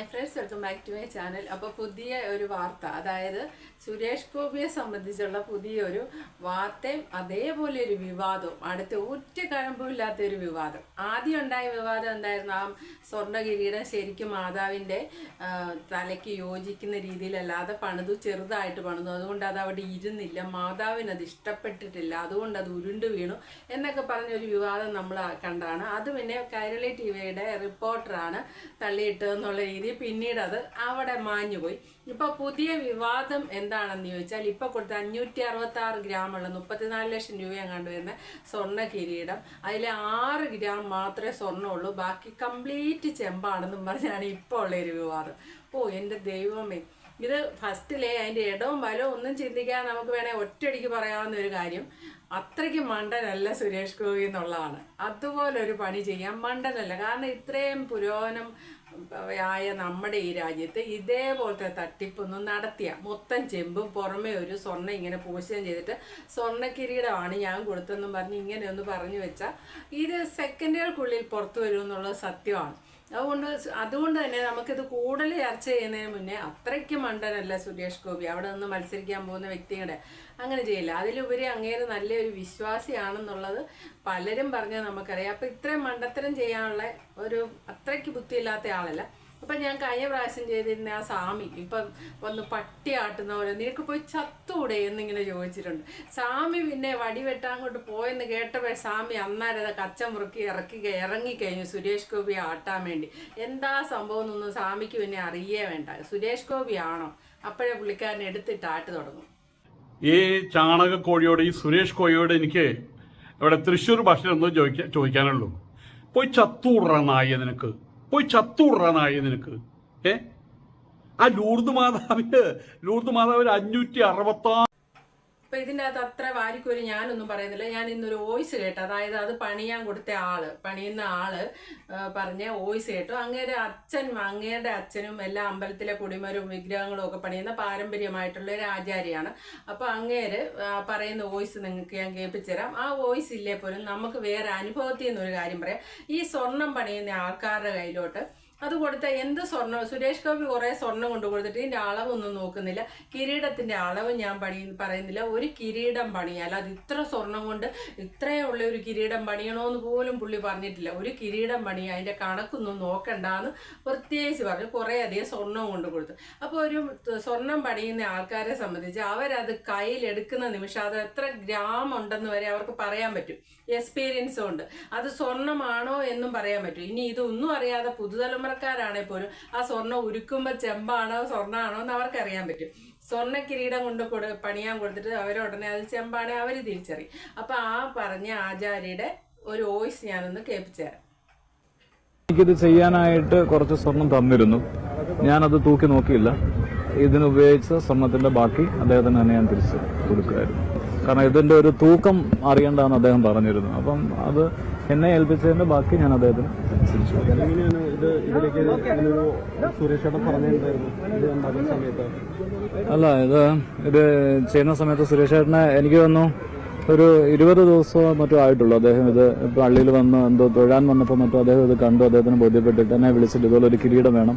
Hi friends welcome back to my channel. അപ്പോൾ പുതിയ ഒരു വാർത്ത അതായത് സുരേഷ് ഗോപിയെ സംബന്ധിച്ചുള്ള പുതിയൊരു വാർത്തയും അതേപോലെ ഒരു വിവാദവും അടുത്ത ഒറ്റ കഴമ്പുമില്ലാത്ത ഒരു വിവാദം. ആദ്യം ഉണ്ടായ വിവാദം എന്തായിരുന്നു? ആ സ്വർണ കിരീടം ശരിക്കും മാതാവിന്റെ തലയ്ക്ക് യോജിക്കുന്ന രീതിയിലല്ലാതെ പണിതു ചെറുതായിട്ട് പണിതു. അതുകൊണ്ട് അത് അവിടെ ഇരുന്നില്ല. മാതാവിന് അത് ഇഷ്ടപ്പെട്ടിട്ടില്ല. അതുകൊണ്ട് അത് ഉരുണ്ട് വീണു എന്നൊക്കെ പറഞ്ഞൊരു വിവാദം നമ്മൾ കണ്ടാണ് അത് പിന്നെ കൈരളി ടി വിയുടെ റിപ്പോർട്ടറാണ് തള്ളിയിട്ടതെന്നുള്ള രീതിയിൽ പിന്നീട് അത് അവിടെ മാഞ്ഞുപോയി. ഇപ്പൊ പുതിയ വിവാദം എന്താണെന്ന് ചോദിച്ചാൽ ഇപ്പൊ കൊടുത്ത അഞ്ഞൂറ്റി അറുപത്തി ആറ് ഗ്രാമുള്ള മുപ്പത്തിനാല് ലക്ഷം രൂപ എങ്ങാണ്ട് വരുന്ന സ്വർണ കിരീടം. അതിൽ ആറ് ഗ്രാം മാത്രമേ സ്വർണമുള്ളൂ. ബാക്കി കംപ്ലീറ്റ് ചെമ്പാണെന്നും പറഞ്ഞാണ് ഇപ്പോൾ ഉള്ള ഒരു വിവാദം. ഓ എന്റെ ദൈവമേ. ഇത് ഫസ്റ്റിലെ അതിന്റെ ഇടവും ബലവും ഒന്നും ചിന്തിക്കാതെ നമുക്ക് വേണേൽ ഒറ്റയടിക്ക് പറയാവുന്ന ഒരു കാര്യം. അത്രയ്ക്ക് മണ്ടനല്ല സുരേഷ് ഗോപി എന്നുള്ളതാണ്. അതുപോലൊരു പണി ചെയ്യാൻ മണ്ടനല്ല. കാരണം ഇത്രയും പുരോഗനം ആയ നമ്മുടെ ഈ രാജ്യത്ത് ഇതേപോലത്തെ തട്ടിപ്പൊന്നും നടത്തിയ മൊത്തം ചെമ്പും പുറമേ ഒരു സ്വർണം ഇങ്ങനെ പൂശം ചെയ്തിട്ട് സ്വർണ കിരീടമാണ് ഞാൻ കൊടുത്തെന്നും പറഞ്ഞ് ഇങ്ങനെയൊന്ന് പറഞ്ഞു വെച്ചാൽ ഇത് സെക്കൻഡുകൾക്കുള്ളിൽ പുറത്തു വരുമെന്നുള്ളത് സത്യമാണ്. അതുകൊണ്ട് അതുകൊണ്ട് തന്നെ നമുക്കിത് കൂടുതൽ ചർച്ച ചെയ്യുന്നതിന് മുന്നേ അത്രയ്ക്ക് മണ്ടനല്ല സുരേഷ് ഗോപി. അവിടെ നിന്ന് മത്സരിക്കാൻ പോകുന്ന വ്യക്തിയുടെ അങ്ങനെ ചെയ്യില്ല. അതിലുപരി അങ്ങേര് നല്ലൊരു വിശ്വാസിയാണെന്നുള്ളത് പലരും പറഞ്ഞാൽ നമുക്കറിയാം. അപ്പം ഇത്രയും മണ്ടത്തരം ചെയ്യാനുള്ള ഒരു അത്രയ്ക്ക് ബുദ്ധിയില്ലാത്ത ആളല്ല. അപ്പം ഞാൻ കഴിഞ്ഞ പ്രാവശ്യം ചെയ്തിരുന്ന ആ സാമി ഇപ്പം വന്ന് പട്ടി ആട്ടുന്ന പോലെ നിനക്ക് പോയി ചത്തൂടെ എന്നിങ്ങനെ ചോദിച്ചിട്ടുണ്ട്. സാമി പിന്നെ വടിവെട്ടാൻ കൊണ്ട് പോയെന്ന് കേട്ടപ്പോൾ സാമി അന്നേരം കച്ച മുറുക്കി ഇറക്കി ഇറങ്ങി കഴിഞ്ഞു സുരേഷ് ഗോപി ആട്ടാൻ വേണ്ടി. എന്താ സംഭവം എന്നൊന്നും സാമിക്ക് പിന്നെ അറിയേ വേണ്ട. സുരേഷ് ഗോപി ആണോ? അപ്പോഴേ പുള്ളിക്കാരൻ എടുത്തിട്ട് ആട്ട് തുടങ്ങും. ഈ ചാണക കോഴിയോട് ഈ സുരേഷ് കോഴിയോട് എനിക്ക് ഇവിടെ തൃശ്ശൂർ ഭാഷയിൽ ഒന്ന് ചോദിക്കാ ചോദിക്കാനുള്ളൂ. പോയി ചത്തൂടാ നായ നിനക്ക്. പോയി ചത്തൂടറ നായ നിനക്ക്. ഏ? ആ ലൂർദ് മാതാവിന് ലൂർദ് മാതാവിന് അഞ്ഞൂറ്റി അറുപത്തി അപ്പൊ ഇതിന്റെ അകത്ത് അത്ര വാരിക്കൊരു ഞാനൊന്നും പറയുന്നില്ല. ഞാൻ ഇന്നൊരു വോയിസ് കേട്ടു. അതായത് അത് പണിയാൻ കൊടുത്ത ആൾ പണിയുന്ന ആൾ പറഞ്ഞ വോയിസ് കേട്ടു. അങ്ങേരെ അച്ഛൻ അങ്ങേരുടെ അച്ഛനും എല്ലാ അമ്പലത്തിലെ കുടിമരും വിഗ്രഹങ്ങളും ഒക്കെ പണിയുന്ന പാരമ്പര്യമായിട്ടുള്ള ഒരു ആചാര്യാണ്. അപ്പൊ അങ്ങേര് പറയുന്ന വോയിസ് നിങ്ങൾക്ക് ഞാൻ കേൾപ്പിച്ചു തരാം. ആ വോയിസ് ഇല്ലേ പോലും നമുക്ക് വേറെ അനുഭവത്തിൽ നിന്നൊരു കാര്യം പറയാം. ഈ സ്വർണം പണിയുന്ന ആൾക്കാരുടെ കയ്യിലോട്ട് അത് കൊടുത്ത എന്ത് സ്വർണം? സുരേഷ് ഗോപി കുറേ സ്വർണം കൊണ്ട് കൊടുത്തിട്ട് അളവൊന്നും നോക്കുന്നില്ല. കിരീടത്തിന്റെ അളവ് ഞാൻ പണി പറയുന്നില്ല. ഒരു കിരീടം പണിയാൽ അത് ഇത്ര സ്വർണം കൊണ്ട് ഇത്രയേ ഇത്രയുള്ള ഒരു കിരീടം പണിയണമെന്ന് പോലും പുള്ളി പറഞ്ഞിട്ടില്ല. ഒരു കിരീടം പണി അതിന്റെ കണക്കൊന്നും നോക്കണ്ടെന്ന് പ്രത്യേകിച്ച് പറഞ്ഞു. കുറേ അധികം സ്വർണം കൊണ്ട് കൊടുത്തു. അപ്പോൾ ഒരു സ്വർണം പണിയുന്ന ആൾക്കാരെ സംബന്ധിച്ച് അവരത് കയ്യിലെടുക്കുന്ന നിമിഷം അത് എത്ര ഗ്രാം ഉണ്ടെന്ന് വരെ അവർക്ക് പറയാൻ പറ്റും. എക്സ്പീരിയൻസും ഉണ്ട്. അത് സ്വർണമാണോ എന്നും പറയാൻ പറ്റും. ഇനി ഇതൊന്നും അറിയാതെ പുതുതലമുറക്കാരാണെങ്കിൽ പോലും ആ സ്വർണം ഉരുക്കുമ്പോൾ ചെമ്പാണോ സ്വർണമാണോ എന്ന് അവർക്ക് അറിയാൻ പറ്റും. സ്വർണ കിരീടം കൊണ്ട് കൊടു പണിയാൻ കൊടുത്തിട്ട് അവരുടനെ അത് ചെമ്പാണെ അവർ തിരിച്ചറിയും. അപ്പൊ ആ പറഞ്ഞ ആചാര്യയുടെ ഒരു വോയിസ് ഞാനൊന്ന് കേൾപ്പിച്ചു തരാം എനിക്കിത് ചെയ്യാനായിട്ട് കുറച്ച് സ്വർണം തന്നിരുന്നു. ഞാനത് തൂക്കി നോക്കിയില്ല. ഇതിന് ഉപയോഗിച്ച സ്വർണത്തിന്റെ ബാക്കി അദ്ദേഹത്തിന് തന്നെ ഞാൻ തിരിച്ചു കൊടുക്കുമായിരുന്നു. കാരണം ഇതിന്റെ ഒരു തൂക്കം അറിയണ്ടെന്ന് അദ്ദേഹം പറഞ്ഞിരുന്നു. അപ്പം അത് എന്നെ ഏൽപ്പിച്ചതിന്റെ ബാക്കി ഞാൻ അദ്ദേഹത്തിന് അല്ല ഇത് ഇത് ചെയ്യുന്ന സമയത്ത് സുരേഷ് ചേട്ടനെ എനിക്ക് തോന്നുന്നു ഒരു ഇരുപത് ദിവസമോ മറ്റോ ആയിട്ടുള്ളൂ. അദ്ദേഹം ഇത് പള്ളിയിൽ വന്ന് എന്തോ തൊഴാൻ വന്നപ്പോൾ മറ്റോ അദ്ദേഹം ഇത് കണ്ടു. അദ്ദേഹത്തിന് ബോധ്യപ്പെട്ടിട്ട് എന്നെ വിളിച്ചിട്ട് ഇതുപോലെ ഒരു കിരീടം വേണം.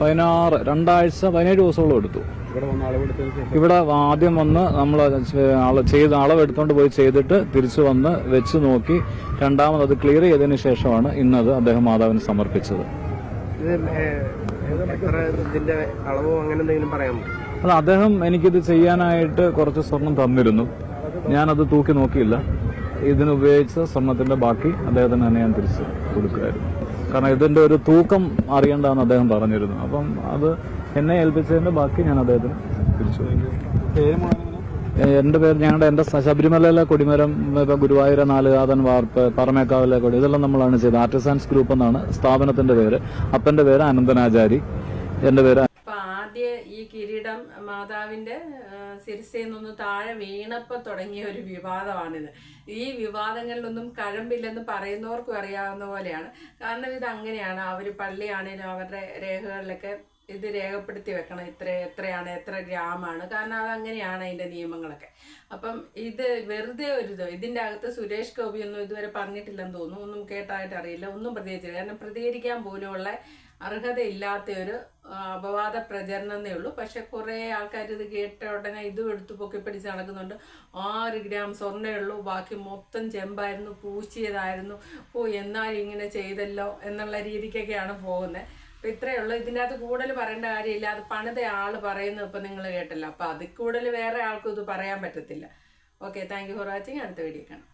പതിനാറ് രണ്ടാഴ്ച പതിനേഴ് ദിവസമുള്ള എടുത്തു. ഇവിടെ ആദ്യം വന്ന് നമ്മൾ ചെയ്ത് അളവെടുത്തോണ്ട് പോയി ചെയ്തിട്ട് തിരിച്ചു വന്ന് വെച്ച് നോക്കി. രണ്ടാമത് അത് ക്ലിയർ ചെയ്തതിന് ശേഷമാണ് ഇന്നത് അദ്ദേഹം മാതാവിന് സമർപ്പിച്ചത്. അത് അദ്ദേഹം എനിക്കിത് ചെയ്യാനായിട്ട് കുറച്ച് സ്വർണം തന്നിരുന്നു. ഞാനത് തൂക്കി നോക്കിയില്ല. ഇതിനുപയോഗിച്ച സ്വർണത്തിന്റെ ബാക്കി അദ്ദേഹത്തിന് തന്നെ ഞാൻ തിരിച്ച് കൊടുക്കുമായിരുന്നു. കാരണം ഇതിന്റെ ഒരു തൂക്കം അറിയണ്ടെന്ന് അദ്ദേഹം പറഞ്ഞിരുന്നു. അപ്പം അത് എന്നെ ഏൽപ്പിച്ചതിന്റെ ബാക്കി ഞാൻ അദ്ദേഹത്തിന് തിരിച്ചു എന്റെ പേര് ഞങ്ങളുടെ എന്റെ സ- ശബരിമലയിലെ കൊടിമരം ഇപ്പൊ ഗുരുവായൂര നാലുകാതൻ വാർപ്പ് പറമേക്കാവിലെ കൊടി ഇതെല്ലാം നമ്മളാണ് ചെയ്തത്. ആർട്ടിസാൻസ് ഗ്രൂപ്പ് എന്നാണ് സ്ഥാപനത്തിന്റെ പേര്. അപ്പന്റെ പേര് അനന്തനാചാരി. എന്റെ പേര് കിരീടം മാതാവിന്റെ ആ, സിരസയിൽ നിന്നൊന്ന് താഴെ വീണപ്പോൾ തുടങ്ങിയ ഒരു വിവാദമാണിത്. ഈ വിവാദങ്ങളിലൊന്നും കഴമ്പില്ലെന്ന് പറയുന്നവർക്കും അറിയാവുന്ന പോലെയാണ്. കാരണം ഇത് അങ്ങനെയാണ് അവർ പള്ളിയാണേലും അവരുടെ രേഖകളിലൊക്കെ ഇത് രേഖപ്പെടുത്തി വെക്കണം. ഇത്ര എത്രയാണ് എത്ര ഗ്രാമാണ്. കാരണം അതങ്ങനെയാണ് അതിന്റെ നിയമങ്ങളൊക്കെ. അപ്പം ഇത് വെറുതെ ഒരു ഇത് ഇതിന്റെ അകത്ത് സുരേഷ് ഗോപിയൊന്നും ഇതുവരെ പറഞ്ഞിട്ടില്ലെന്ന് തോന്നുന്നു. ഒന്നും കേട്ടായിട്ട് അറിയില്ല. ഒന്നും പ്രതികരിച്ചില്ല. കാരണം പ്രതികരിക്കാൻ പോലുമുള്ള അർഹതയില്ലാത്ത ഒരു അപവാദ പ്രചരണം എന്നേ ഉള്ളൂ. പക്ഷെ കുറേ ആൾക്കാർ ഇത് കേട്ട ഉടനെ ഇതും എടുത്ത് പൊക്കി പിടിച്ച് നടക്കുന്നുണ്ട്. ആറ് ഗ്രാം സ്വർണേ ഉള്ളൂ. ബാക്കി മൊത്തം ചെമ്പായിരുന്നു പൂച്ചിയതായിരുന്നു ഓ എന്നാലും ഇങ്ങനെ ചെയ്തല്ലോ എന്നുള്ള രീതിക്കൊക്കെയാണ് പോകുന്നത് അപ്പം ഇത്രയേ ഉള്ളൂ. ഇതിന്റെ അകത്ത് കൂടുതൽ പറയേണ്ട കാര്യമില്ല. അത് പണിത ആൾ പറയുന്നത് ഇപ്പം നിങ്ങൾ കേട്ടല്ലോ. അപ്പം അതിൽ കൂടുതൽ വേറെ ആൾക്കും ഇത് പറയാൻ പറ്റത്തില്ല. Okay thank you for watching അടുത്ത വീഡിയോ കാണാം.